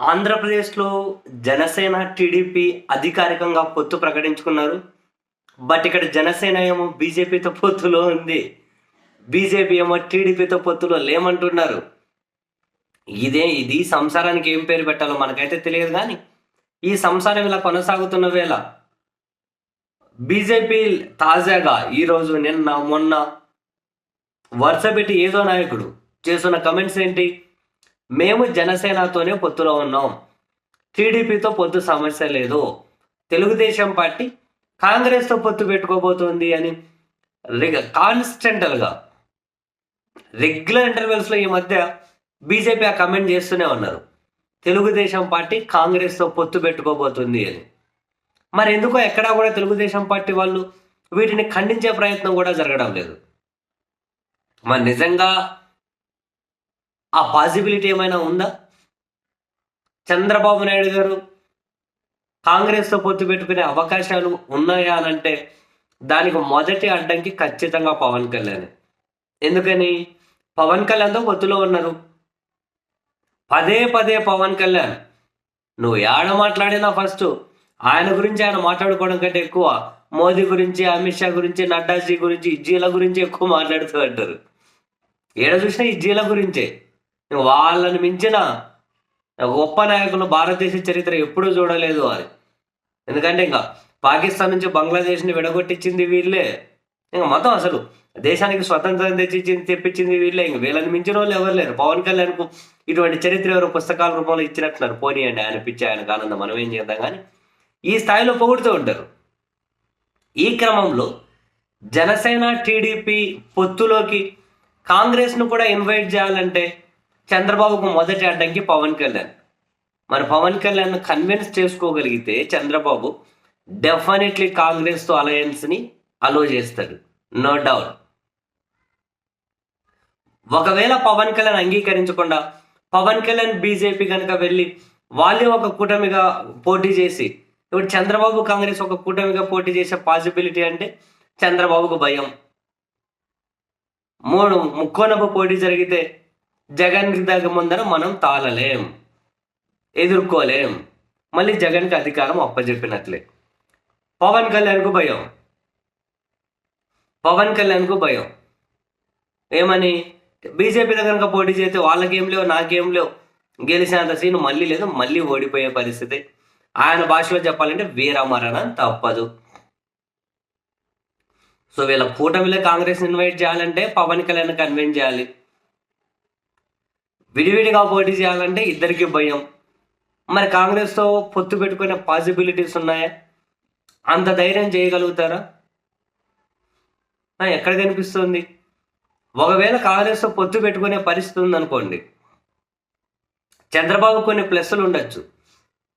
ఆంధ్రప్రదేశ్లో జనసేన టీడీపీ అధికారికంగా పొత్తు ప్రకటించుకున్నారు. బట్ ఇక్కడ జనసేన ఏమో బీజేపీతో పొత్తులో ఉంది. బీజేపీ ఏమో టీడీపీతో పొత్తులో లేమంటున్నారు. ఇదే ఇది సంసారానికి ఏం పేరు పెట్టాలో మనకైతే తెలియదు కానీ ఈ సంసారం ఇలా కొనసాగుతున్న వేళ బీజేపీ తాజాగా ఈరోజు నిన్న మొన్న వరుస పెట్టి ఏదో నాయకుడు చేస్తున్న కమెంట్స్ ఏంటి? మేము జనసేనతోనే పొత్తులో ఉన్నాం. టీడీపీతో పొత్తు సమస్య లేదు. తెలుగుదేశం పార్టీ కాంగ్రెస్తో పొత్తు పెట్టుకోబోతోంది అని కాన్స్టెంటల్గా రెగ్యులర్ ఇంటర్వెల్స్లో ఈ మధ్య బీజేపీ ఆ కమెంట్ చేస్తూనే ఉన్నారు. తెలుగుదేశం పార్టీ కాంగ్రెస్తో పొత్తు పెట్టుకోబోతుంది అని. మరి ఎందుకో ఎక్కడా కూడా తెలుగుదేశం పార్టీ వాళ్ళు వీటిని ఖండించే ప్రయత్నం కూడా జరగడం లేదు. మరి నిజంగా ఆ పాసిబిలిటీ ఏమైనా ఉందా? చంద్రబాబు నాయుడు గారు కాంగ్రెస్తో పొత్తు పెట్టుకునే అవకాశాలు ఉన్నాయా అని అంటే దానికి మొదటి అడ్డంకి ఖచ్చితంగా పవన్ కళ్యాణ్. ఎందుకని? పవన్ కళ్యాణ్తో పొత్తులో ఉన్నారు. పదే పదే పవన్ కళ్యాణ్. నువ్వు ఏడ మాట్లాడినా ఫస్ట్ ఆయన గురించి ఆయన మాట్లాడుకోవడం కంటే ఎక్కువ మోదీ గురించి అమిత్ షా గురించి నడ్డాజీ గురించి ఇజ్జీల గురించి ఎక్కువ మాట్లాడుతూ అంటారు ఏడ చూసినా ఇజ్జీల గురించే. వాళ్ళని మించిన గొప్ప నాయకులు భారతదేశ చరిత్ర ఎప్పుడూ చూడలేదు అది. ఎందుకంటే ఇంకా పాకిస్తాన్ నుంచి బంగ్లాదేశ్ని విడగొట్టించింది వీళ్ళే. ఇంకా మొత్తం అసలు. దేశానికి స్వతంత్రం తెచ్చిచ్చింది తెప్పించింది వీళ్ళే. ఇంక వీళ్ళని మించిన వాళ్ళు ఎవరు లేరు. పవన్ కళ్యాణ్కు ఇటువంటి చరిత్ర ఎవరు పుస్తకాల రూపంలో ఇచ్చినట్టున్నారు. పోనీయండి ఆయన పిచ్చి ఆయనకు ఆనందం మనం ఏం చేద్దాం కానీ ఈ స్థాయిలో పొగుడుతూ ఉంటారు. ఈ క్రమంలో జనసేన టీడీపీ పొత్తులోకి కాంగ్రెస్ను కూడా ఇన్వైట్ చేయాలంటే చంద్రబాబుకు మొదటి అడ్డంకి పవన్ కళ్యాణ్. మరి పవన్ కళ్యాణ్ కన్విన్స్ చేసుకోగలిగితే చంద్రబాబు డెఫినెట్లీ కాంగ్రెస్తో అలయన్స్ని అలో చేస్తాడు. నో డౌట్ ఒకవేళ పవన్ కళ్యాణ్ అంగీకరించకుండా పవన్ కళ్యాణ్ బీజేపీ కనుక వెళ్ళి వాళ్ళే ఒక కూటమిగా పోటీ చేసి ఇప్పుడు చంద్రబాబు కాంగ్రెస్ ఒక కూటమిగా పోటీ చేసే పాసిబిలిటీ అంటే చంద్రబాబుకు భయం. మూడు ముక్కోనపు పోటీ జరిగితే జగన్ దగ్గర ముందర మనం తాళలేం ఎదుర్కోలేం. మళ్ళీ జగన్కి అధికారం అప్పచెప్పినట్లే పవన్ కళ్యాణ్కు భయం. పవన్ కళ్యాణ్కు భయం. ఏమని? బీజేపీ దగ్గర పోటీ చేస్తే వాళ్ళకేం లేవు నాకేం లేవు. గెలిచినంత సీన్ మళ్ళీ లేదు మళ్ళీ ఓడిపోయే పరిస్థితి. ఆయన భాషలో చెప్పాలంటే వీరమరణం తప్పదు. సో వీళ్ళ కూటమిలో కాంగ్రెస్ ఇన్వైట్ చేయాలంటే పవన్ కళ్యాణ్ కన్విన్స్ చేయాలి. విడివిడిగా పోటీ చేయాలంటే ఇద్దరికి భయం. మరి కాంగ్రెస్తో పొత్తు పెట్టుకునే పాసిబిలిటీస్ ఉన్నాయా? అంత ధైర్యం చేయగలుగుతారా? ఎక్కడ కనిపిస్తుంది? ఒకవేళ కాంగ్రెస్తో పొత్తు పెట్టుకునే పరిస్థితి ఉందనుకోండి. చంద్రబాబు కొన్ని ప్లస్లు ఉండొచ్చు.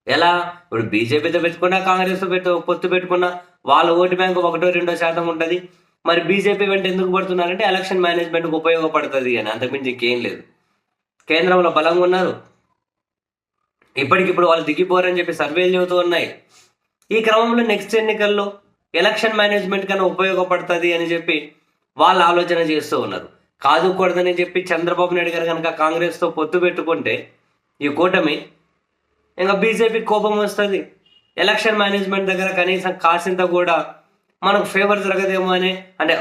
ఎలా? ఇప్పుడు బీజేపీతో పెట్టుకున్నా కాంగ్రెస్తో పెట్టు పొత్తు పెట్టుకున్నా వాళ్ళ ఓటు బ్యాంకు ఒకటో రెండో శాతం ఉంటుంది. మరి బీజేపీ వెంట ఎందుకు పడుతున్నారంటే ఎలక్షన్ మేనేజ్మెంట్కి ఉపయోగపడుతుంది అని. అంతకుమించి ఇంకేం లేదు. కేంద్రంలో బలంగా ఉన్నారు ఇప్పటికిప్పుడు వాళ్ళు దిగిపోరని చెప్పి సర్వేలు చెబుతూ ఉన్నాయి. ఈ క్రమంలో నెక్స్ట్ ఎన్నికల్లో ఎలక్షన్ మేనేజ్మెంట్ కన్నా ఉపయోగపడుతుంది అని చెప్పి వాళ్ళు ఆలోచన చేస్తూ ఉన్నారు. కాదుకూడదని చెప్పి చంద్రబాబు నాయుడు గారు కనుక కాంగ్రెస్తో పొత్తు పెట్టుకుంటే ఈ కూటమి ఇంకా బీజేపీ కోపం వస్తుంది. ఎలక్షన్ మేనేజ్మెంట్ దగ్గర కనీసం కాసింత కూడా మనకు ఫేవర్ దొరకదేమో అని అంటే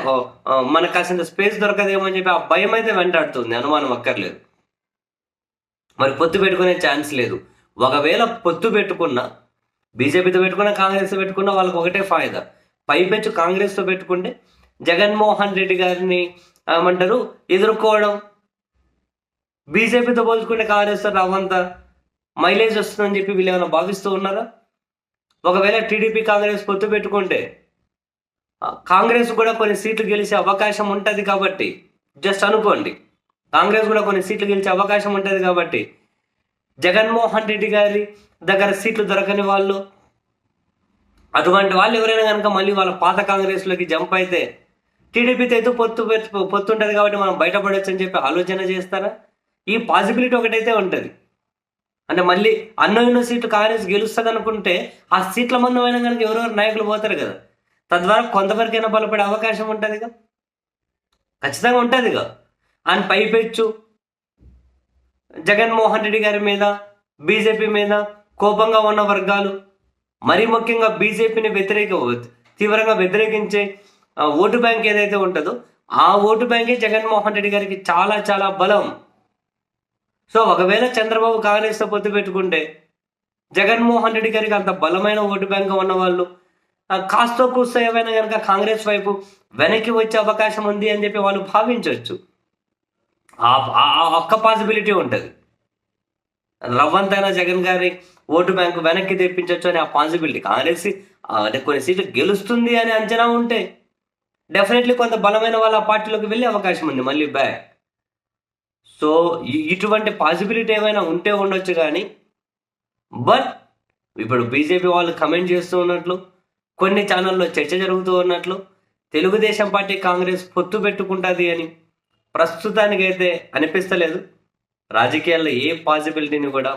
మనకు కాసింత స్పేస్ దొరకదేమో అని చెప్పి ఆ భయం అయితే వెంటాడుతుంది. అనుమానం అక్కర్లేదు. మరి పొత్తు పెట్టుకునే ఛాన్స్ లేదు. ఒకవేళ పొత్తు పెట్టుకున్నా బీజేపీతో పెట్టుకున్నా కాంగ్రెస్తో పెట్టుకున్నా వాళ్ళకి ఒకటే ఫాయిదా. పైపెచ్చు కాంగ్రెస్తో పెట్టుకుంటే జగన్మోహన్ రెడ్డి గారిని ఏమంటారు? ఎదుర్కోవడం. బీజేపీతో పోల్చుకుంటే కాంగ్రెస్తో రావంత మైలేజ్ వస్తుందని చెప్పి వీళ్ళు ఏమైనా భావిస్తూ ఉన్నారా? ఒకవేళ టీడీపీ కాంగ్రెస్ పొత్తు పెట్టుకుంటే కాంగ్రెస్ కూడా కొన్ని సీట్లు గెలిచే అవకాశం ఉంటుంది కాబట్టి జస్ట్ అనుకోండి. కాంగ్రెస్ కూడా కొన్ని సీట్లు గెలిచే అవకాశం ఉంటుంది కాబట్టి జగన్మోహన్ రెడ్డి గారి దగ్గర సీట్లు దొరకని వాళ్ళు అటువంటి వాళ్ళు ఎవరైనా కనుక మళ్ళీ వాళ్ళ పాత కాంగ్రెస్లోకి జంప్ అయితే టీడీపీతో అయితే పొత్తు పొత్తుంటుంది పొత్తు ఉంటుంది కాబట్టి మనం బయటపడొచ్చు అని చెప్పి ఆలోచన చేస్తారా? ఈ పాసిబిలిటీ ఒకటైతే ఉంటుంది. అంటే మళ్ళీ అన్నోయిన సీట్లు కాంగ్రెస్ గెలుస్తుంది అనుకుంటే ఆ సీట్ల మందమైన కనుక ఎవరెవరు నాయకులు పోతారు కదా. తద్వారా కొంతవరకైనా బలపడే అవకాశం ఉంటుంది కదా ఖచ్చితంగా ఉంటుంది కదా అని పైపెచ్చు జగన్మోహన్ రెడ్డి గారి మీద బీజేపీ మీద కోపంగా ఉన్న వర్గాలు మరీ ముఖ్యంగా బీజేపీని వ్యతిరేక తీవ్రంగా వ్యతిరేకించే ఓటు బ్యాంక్ ఏదైతే ఉంటుందో ఆ ఓటు బ్యాంకే జగన్మోహన్ రెడ్డి గారికి చాలా చాలా బలం. సో ఒకవేళ చంద్రబాబు కాంగ్రెస్తో పొత్తు పెట్టుకుంటే జగన్మోహన్ రెడ్డి గారికి అంత బలమైన ఓటు బ్యాంక్ ఉన్న వాళ్ళు కాస్త కాస్తో కూస్తో ఏమైనా కనుక కాంగ్రెస్ వైపు వెనక్కి వచ్చే అవకాశం ఉంది అని చెప్పి వాళ్ళు భావించవచ్చు ఒక్క పాసిబిలిటీ ఉంటుంది. రవ్వంతైనా జగన్ గారి ఓటు బ్యాంకు వెనక్కి తెప్పించవచ్చు అనే ఆ పాసిబిలిటీ కాంగ్రెస్ కొన్ని సీట్లు గెలుస్తుంది అనే అంచనా ఉంటే డెఫినెట్లీ కొంత బలమైన వాళ్ళ ఆ పార్టీలోకి వెళ్ళే అవకాశం ఉంది మళ్ళీ బ్యాక్ సో ఇటువంటి పాసిబిలిటీ ఏమైనా ఉంటే ఉండొచ్చు కానీ బట్ ఇప్పుడు బీజేపీ వాళ్ళు కమెంట్ చేస్తూ ఉన్నట్లు కొన్ని ఛానల్లో చర్చ జరుగుతూ ఉన్నట్లు తెలుగుదేశం పార్టీ కాంగ్రెస్ పొత్తు పెట్టుకుంటుంది అని ప్రస్తుతానికైతే అనిపిస్తలేదు. రాజకీయాల్లో ఏ పాసిబిలిటీని కూడా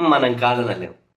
మనం కాదనలేము